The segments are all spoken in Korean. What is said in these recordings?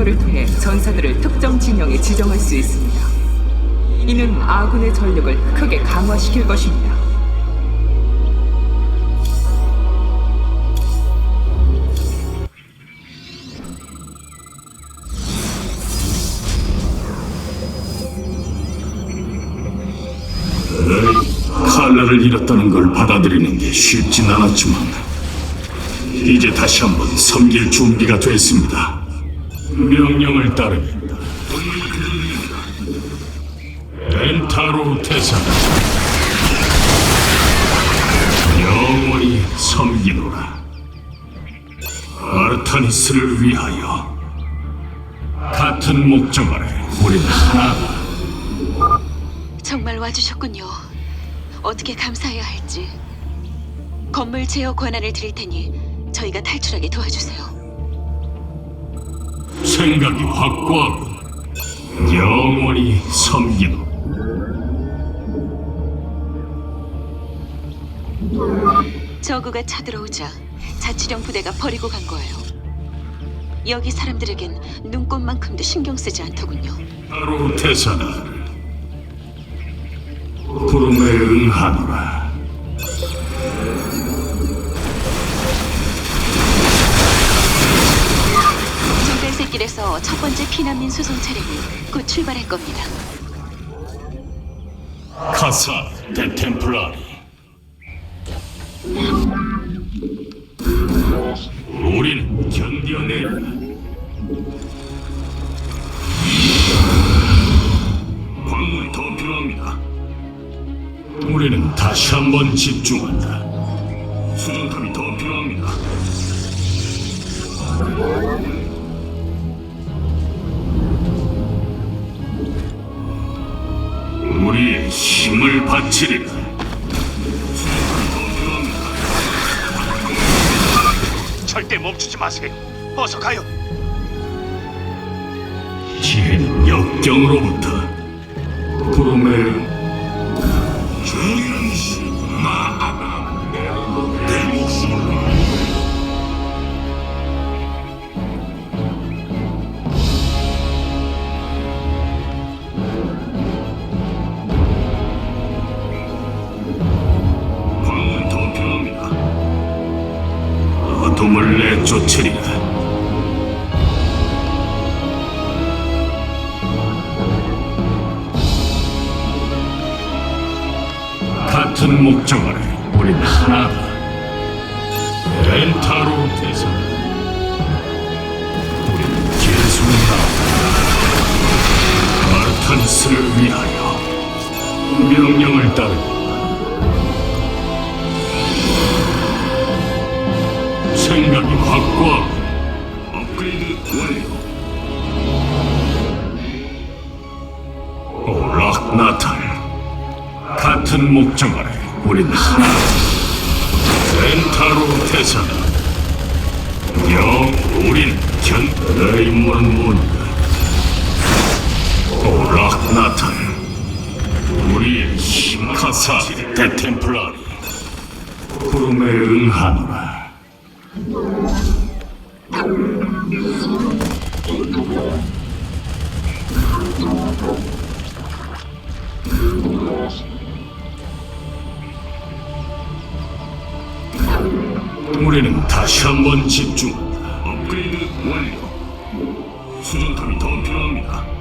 통로를 통해 전사들을 특정 진영에 지정할 수 있습니다. 이는 아군의 전력을 크게 강화시킬 것입니다. 칼날을 잃었다는 걸 받아들이는 게 쉽진 않았지만 이제 다시 한번 섬길 준비가 됐습니다. 명령을 따르겠다. 렌타로 태산 영원히 섬기노라. 아르타니스를 위하여 같은 목적 아래 우리는 하나다. 정말 와주셨군요. 어떻게 감사해야 할지. 건물 제어 권한을 드릴 테니 저희가 탈출하게 도와주세요. 생각이 확고하고 영원히 섬기노 저그가 쳐들어오자 자치령 부대가 버리고 간 거예요. 여기 사람들에겐 눈꽃만큼도 신경 쓰지 않더군요. 바로 태사나 구름에 응하노라 중간새길에서 첫 번째 피난민 수송 차량이 곧 출발할 겁니다. 카사 데 템플라리 우리는 견뎌내리라 광물이 더 필요합니다. 우리는 다시 한번 집중한다. 수정탑이 더 필요합니다 우리의 힘을 바치리라. 절대 멈추지 마세요. 어서 가요. 지혜는 역경으로부터 구름의 정 어둠을 내쫓으리라. 같은 목적 아래 우린 하나다. 렌타로 대상. 우리는 계속나 아르타니스를 위하여 명령을 따르 확고하고 업그레이드 완료. 오락 나탈 같은 목적 아래 우린 하나. 렌타로 태산. 영 우린 견 내 임무는 뭔가? 오락 나탈 우리의 힘 카사 데템플라리. 구름에 응하노라 우리는 다시 한번 집중한다. 업그레이드 완료. 수정탑이 더 필요합니다.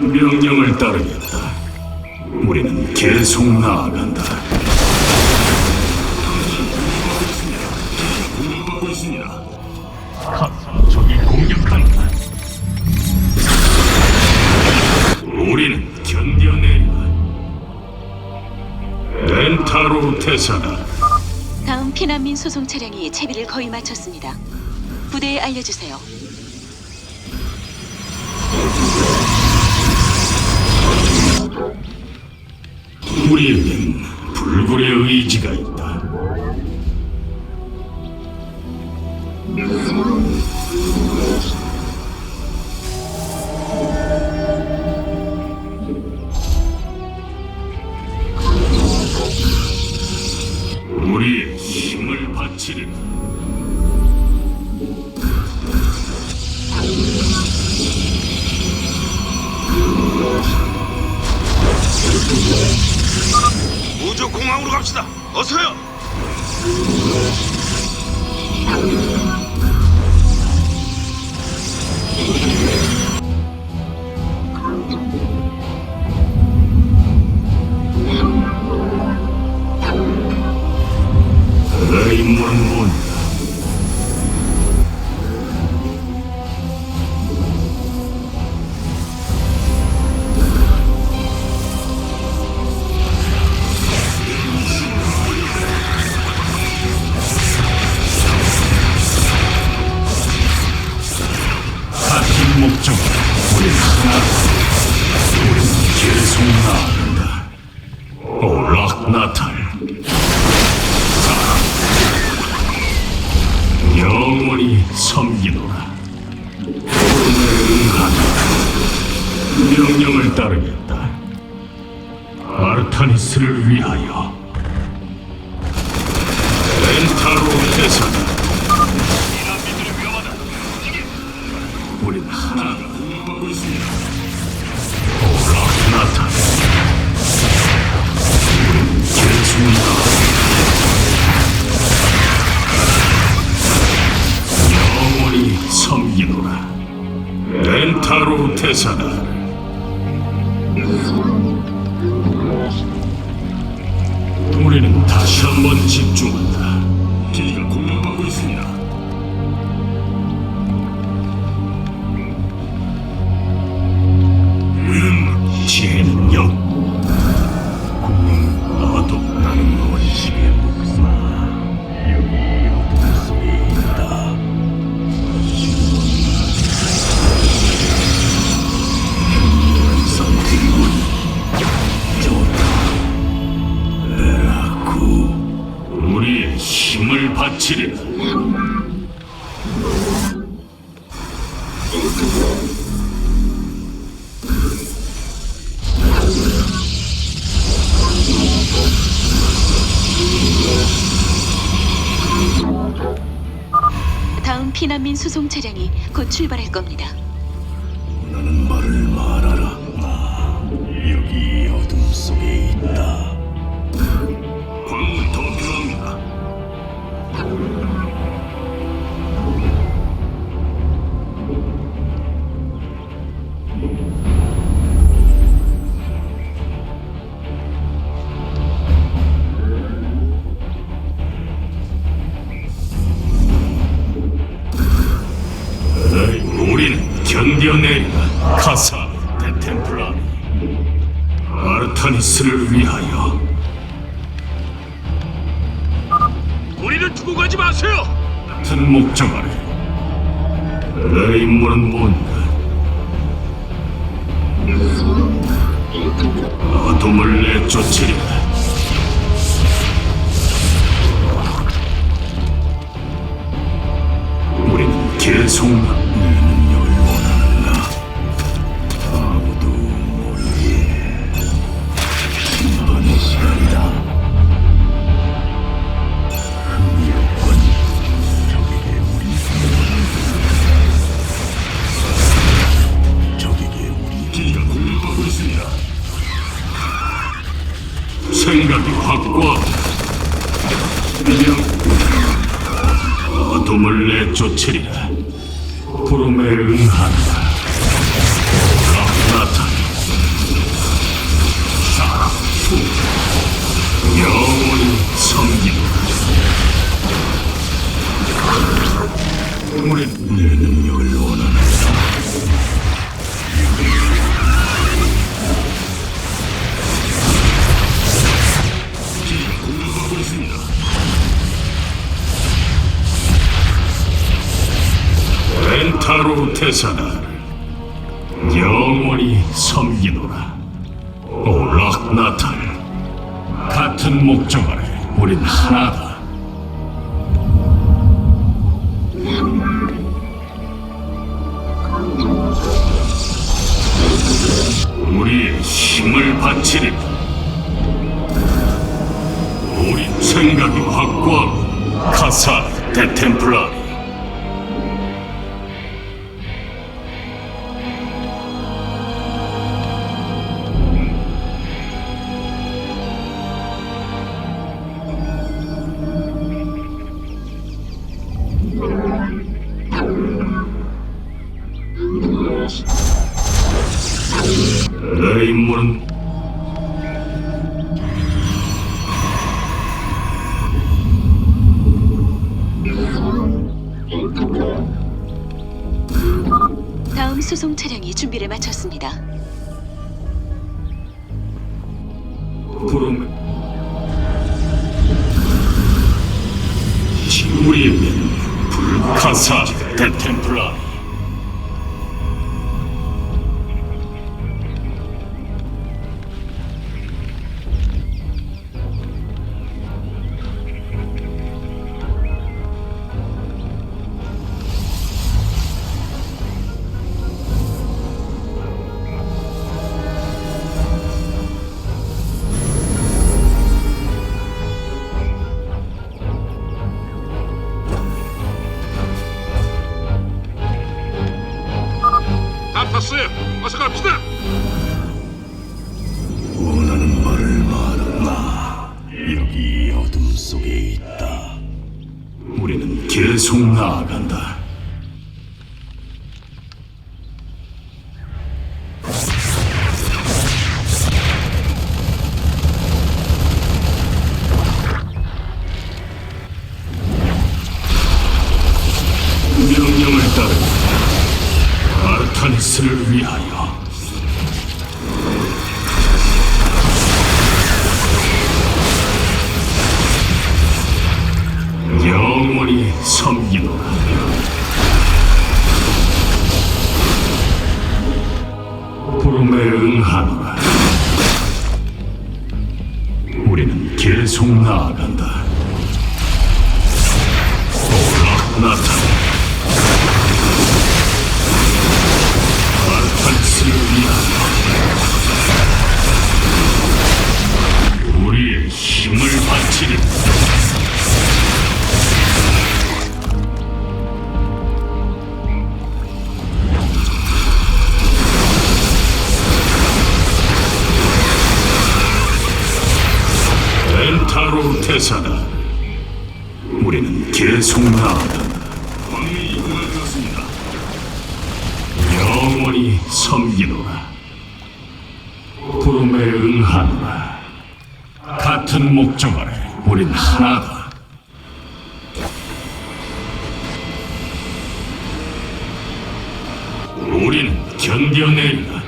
명령을 따르겠다. 우리는 계속 나아간다. 다음 피난민 수송 차량이 채비를 거의 마쳤습니다. 부대에 알려주세요. 우리에겐 불굴의 의지가 있다. 목적, 우리 하나, 우리 계속 나아간다. 오락 나탈. 영원히 섬기노라. 오름에 응하노라. 명령을 따르겠다. 아르타니스를 위하여. 렌타로 대사다. 우린 하나가 응하고 있습니다. 오락나타. 우린 계속 나아간다. 영원히 섬기노라. 렌타로 대사다. 피난민 수송 차량이 곧 출발할 겁니다. 나는 말을 말하라. 나 여기 어둠 속에 있다. 카사 데템플라리 아르타니스를 위하여. 우리를 두고 가지 마세요. 같은 목적 아래 내 임무는 뭔가? 어둠을 내쫓으리라. 우리는 계속 나- 구름에 응한다. 라나타 사랑 후 영원히 섬기노라 우리 내 능력을 원하는 렌타로 테사나 영원히 섬기노라. 오 락나탈 같은 목적 아래 우린 하나다 구름 우리에겐 불카사 대템플라 어서 갑시다. 원하는 말을 말하라. 여기 어둠 속에 있다. 우리는 계속 나아간다 아르타니스를 위하여 섬기노라. 부름에 응하노라. 같은 목적 아래 우린 하나다. 우리는 견뎌내리라.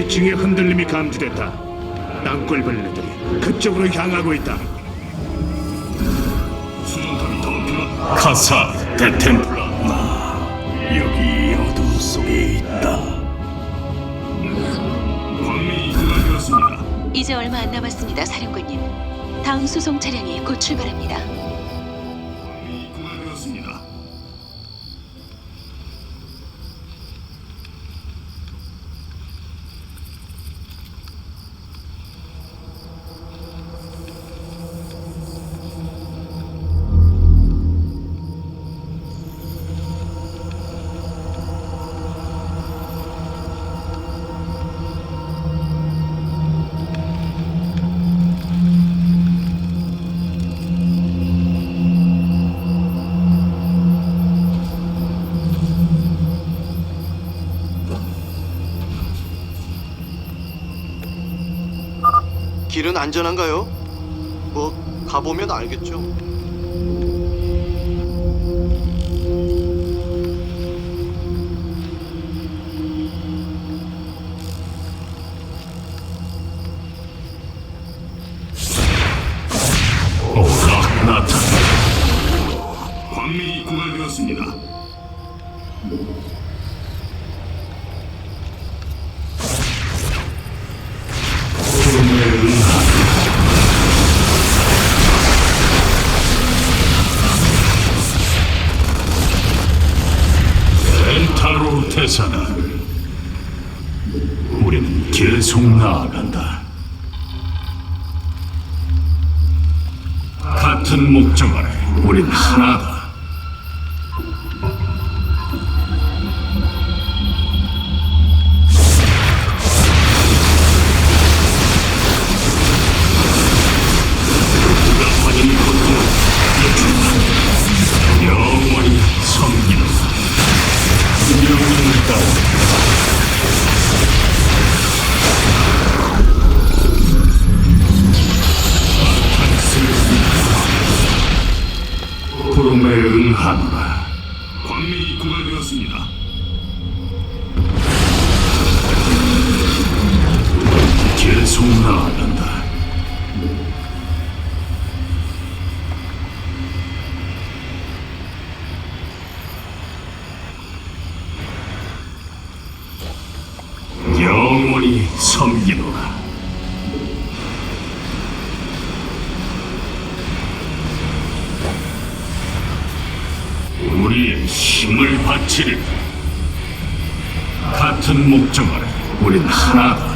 지층의 흔들림이 감지됐다. 땅굴 벌레들이 그쪽으로 향하고 있다. 수정탑이 더 필요. 카사 대템플라. 여기 어둠 속에 있다. 광명이 그만되었습니다. 이제 얼마 안 남았습니다, 사령관님. 다음 수송 차량이 곧 출발합니다. 길은 안전한가요? 뭐 가보면 알겠죠. 사다. 우리는 계속 나아간다. 같은 목적 아래 우린 하나다. 영원히 섬기노라. 우리의 힘을 바치리. 같은 목적 아래 우린 하나다.